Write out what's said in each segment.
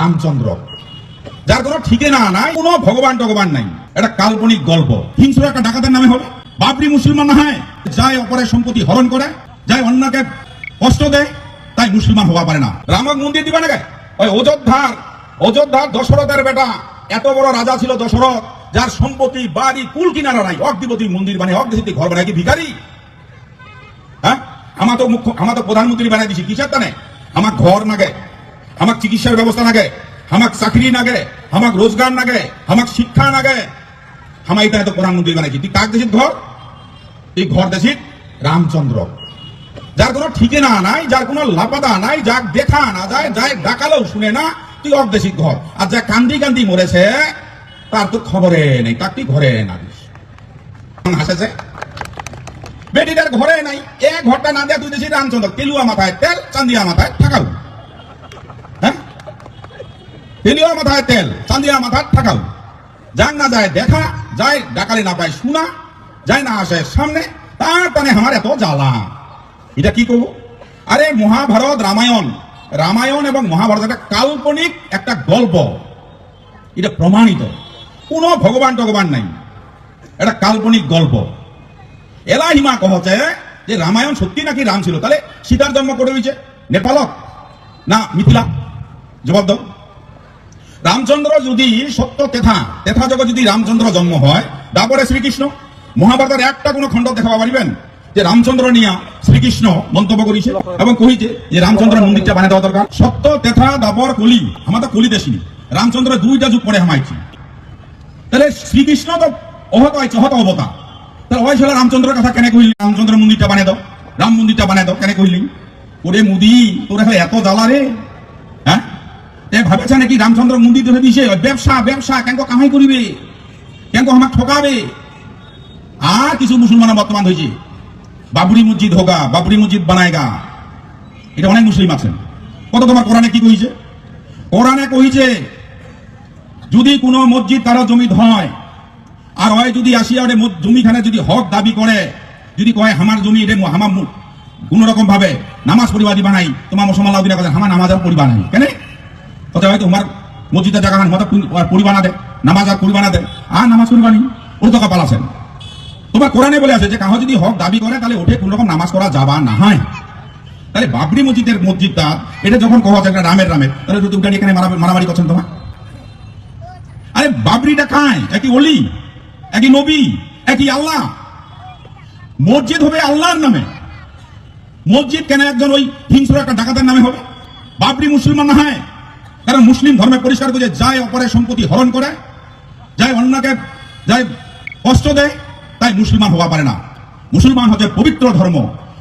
রামচন্দ্র। যার কোনো ঠিকানা নাই, কোনো ভগবান টগবান নাই। এটা কাল্পনিক গল্প। হিংস্র একটা ডাকাতের নামে হবে। বাবরি মুসলমান না হয় যায় অপরের সম্পত্তি হরণ করে যায় অন্যকে কষ্ট দেয়, তাই মুসলমান হওয়া পারে না। রামক মন্দির দিবা না ওই অযোধ্যার অযোধ্যার দশরথের বেটা, এত বড় রাজা ছিল দশরথ, যার সম্পত্তি বাড়ি কুল কিনারা নাই। অগ্নিপতি মন্দির বানায়, অগ্নিপতি ঘর বানায় কি ভিখারি? হ্যাঁ? আমার তো মুখ্য আমার তো প্রধানমন্ত্রী বানাই দিছি, কিসের তানে? আমার ঘর নাগে। আমার চিকিৎসার ব্যবস্থা নাগে আমার চাকরি নাগে আমার রোজগার নাগে আমার শিক্ষা নাগে। আমার এটা তো প্রধানমন্ত্রী বানাইছি। তুই কাক দেশিত ঘর? এই ঘর দেশিত রামচন্দ্র। যার কোনো ঠিকানা নাই, যার কোনো লাপাতা নাই, যাক দেখা না যায়, যাই ডাকালেও শুনে না, তুই অর্ধেশিক ঘর। আর যা কান্দি কান্দি মরেছে, তার তো খবরে নেই তার তুই ঘরে না হাসেছে বেটিটার ঘরে নাই, এ ঘরটা না দেয়া তুই দেশি রামচন্দ্র। তেলুয়া মাথায় তেল, চান্দিয়া মাথায় হ্যাঁ তেলুয়া মাথায় তেল, চান্দিয়া মাথায় ঠাকাও যাক না যায় দেখা যায় ডাকালি না পায় শোনা যায় না আসে সামনে, তার টানে আমার এত জ্বালা। এটা কি করব আরে মহাভারত রামায়ণ রামায়ণ এবং মহাভারত একটা কাল্পনিক একটা গল্প। এটা প্রমাণিত। কোনো ভগবান টগবান নাই। এটা কাল্পনিক গল্প। এলাহিমা কহছে যে রামায়ণ সত্যি নাকি রাম ছিল? তাহলে সীতার জন্ম করে হয়েছে? নেপালক না মিথিলা? জবাব দাও। রামচন্দ্র যদি সত্য তেথা তেথা জগৎ যদি রামচন্দ্র জন্ম হয়, তারপরে শ্রীকৃষ্ণ। মহাভারতের একটা কোনো খণ্ড দেখাবা পারিবেন? যে রামচন্দ্র নিয়া শ্রীকৃষ্ণ মন্তব্য করিছে এবং কহিছে যে রামচন্দ্র মন্দিরটা বানিয়ে দেওয়া দরকার। সত্য, তেথা, দাবর, কলি আমার তো কলি দেশিনি। রামচন্দ্র দুইটা যুগ পরে হামাইছি। তাহলে শ্রীকৃষ্ণ তো অহত আইছে হত অবতার তাহলে ওই ছিল রামচন্দ্রের কথা কেন কইলি রামচন্দ্র মন্দিরটা বানিয়ে দাও। রাম মন্দিরটা বানিয়ে দাও, কেন কইলি ওরে মুদি, তোর এত জ্বালা রে। ভাবেছে নাকি রামচন্দ্র মন্দির ধরে দিছে ব্যবসা ব্যবসা কেন কামাই করিবে। কেন আমাকে ঠকাবে। আর কিছু মুসলমান বর্তমান হয়েছে। বাবরি মসজিদ হোগা, বাবরি মসজিদ বানায়গা। এটা অনেক মুসলিম আছেন। কত তোমার কোরআনে কি কইছে? কোরআনে কইছে, যদি কোনো মসজিদ তারা জমিত হয় আর হয় যদি আসিয়া ওরে জমিখানে যদি হক দাবি করে, যদি কয়, আমার জমি এটা আমার কোন রকম ভাবে নামাজ পরিবাদী বানাই তোমার মুসলমান লাউদিনা কথা, আমার নামাজ পরিবার নাই। কেন? কথা হয়তো তোমার মসজিদের জায়গা মতো পরিবানা দে, নামাজ আর পরিবানা দে। আর নামাজ পরিবানি ওর টাকা পালাছেন। তোমার কোরআনে বলে আছে যে, কাহ যদি হক দাবি করে, তাহলে ওঠে কোন রকম নামাজ করা যাবা না হয় তাহলে বাবরি মসজিদের মসজিদটা, এটা যখন যায় একটা রামের রামের, তাহলে তো উঠানি এখানে মারা- মারামারি করছেন তোমার? আরে বাবরিটা কায় একই অলি একই নবী, একই আল্লাহ। মসজিদ হবে আল্লাহর নামে। মসজিদ কেন একজন ওই হিংস্র একটা ডাকাতের নামে হবে? বাবরি মুসলমান না হয়। কারণ মুসলিম ধর্মে পরিষ্কার করে যায় অপরের সম্পত্তি হরণ করে, যায় অন্যকে, যায় কষ্ট দেয়, তাই মুসলমান হওয়া পারে না। মুসলমান হচ্ছে পবিত্র ধর্ম,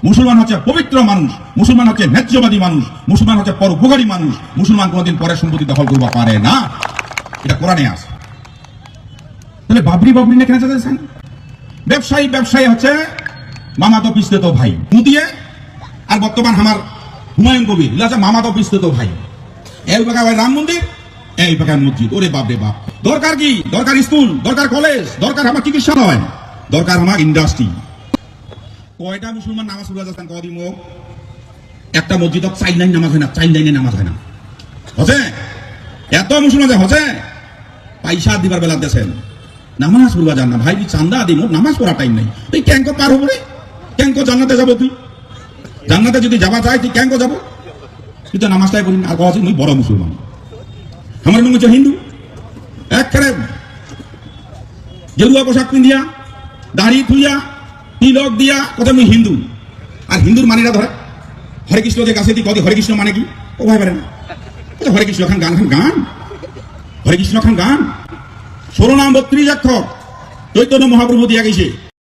মুসলমান হচ্ছে পবিত্র মানুষ, মুসলমান হচ্ছে ন্যায্যবাদী মানুষ, মুসলমান হচ্ছে পরোপকারী মানুষ, মুসলমান কোনোদিন পরের সম্পত্তি দখল করবা পারে না। এটা কোরআনে আছে। তাহলে বাবরি বাবরি না কেন চাইছেন ব্যবসায়ী ব্যবসায়ী হচ্ছে মামা তো পিছতে তো ভাই, মুদিয়ে, আর বর্তমান আমার হুমায়ুন কবির মামা তো পিছতে তো ভাই। এই পাকা রাম মন্দির? এই পাকা মসজিদ, ওরে বাপ রে বাপ। দরকার কি? দরকার স্কুল, দরকার কলেজ, দরকার আমার চিকিৎসা নয় দরকার আমার ইন্ডাস্ট্রি কয়টা মুসলমান নামাজ পড়া যাচ্ছেন কদিন একটা মসজিদত চাইল লাইন নামাজ হয় না চাইল লাইনে নামাজ হয় না। হচ্ছে? এত মুসলমান হচ্ছে? পয়সা দিবার বেলা দেশেন নামাজ পড়বা যান না। ভাই চান্দা দিম নামাজ পড়া টাইম নাই। তুই ক্যাঙ্ক পার হব রে? ক্যাঙ্ক জান্নাতে যাব তুই? জান্নাতে যদি যাবা চাই তুই ক্যাঙ্ক যাব? তুই তো নামাজটাই করিনি আর কথা মুই বড় মুসলমান। আমার নাম হচ্ছে হিন্দু। একবারে গেরুয়া পোশাক পিন্ধিয়া, দাড়ি থুইয়া তিলক দিয়া, কথা মুই হিন্দু। আর হিন্দুর মানিরা ধরে, হরে কৃষ্ণ যে গাছে দি, কদি, হরে কৃষ্ণ মানে কি? ও ভাই পারে না। হরে কৃষ্ণ খান গান খান গান। হরে কৃষ্ণ খান গান। ষোলো নাম বত্রিশ অক্ষর। চৈতন্য মহাপ্রভু দিয়া গেছে।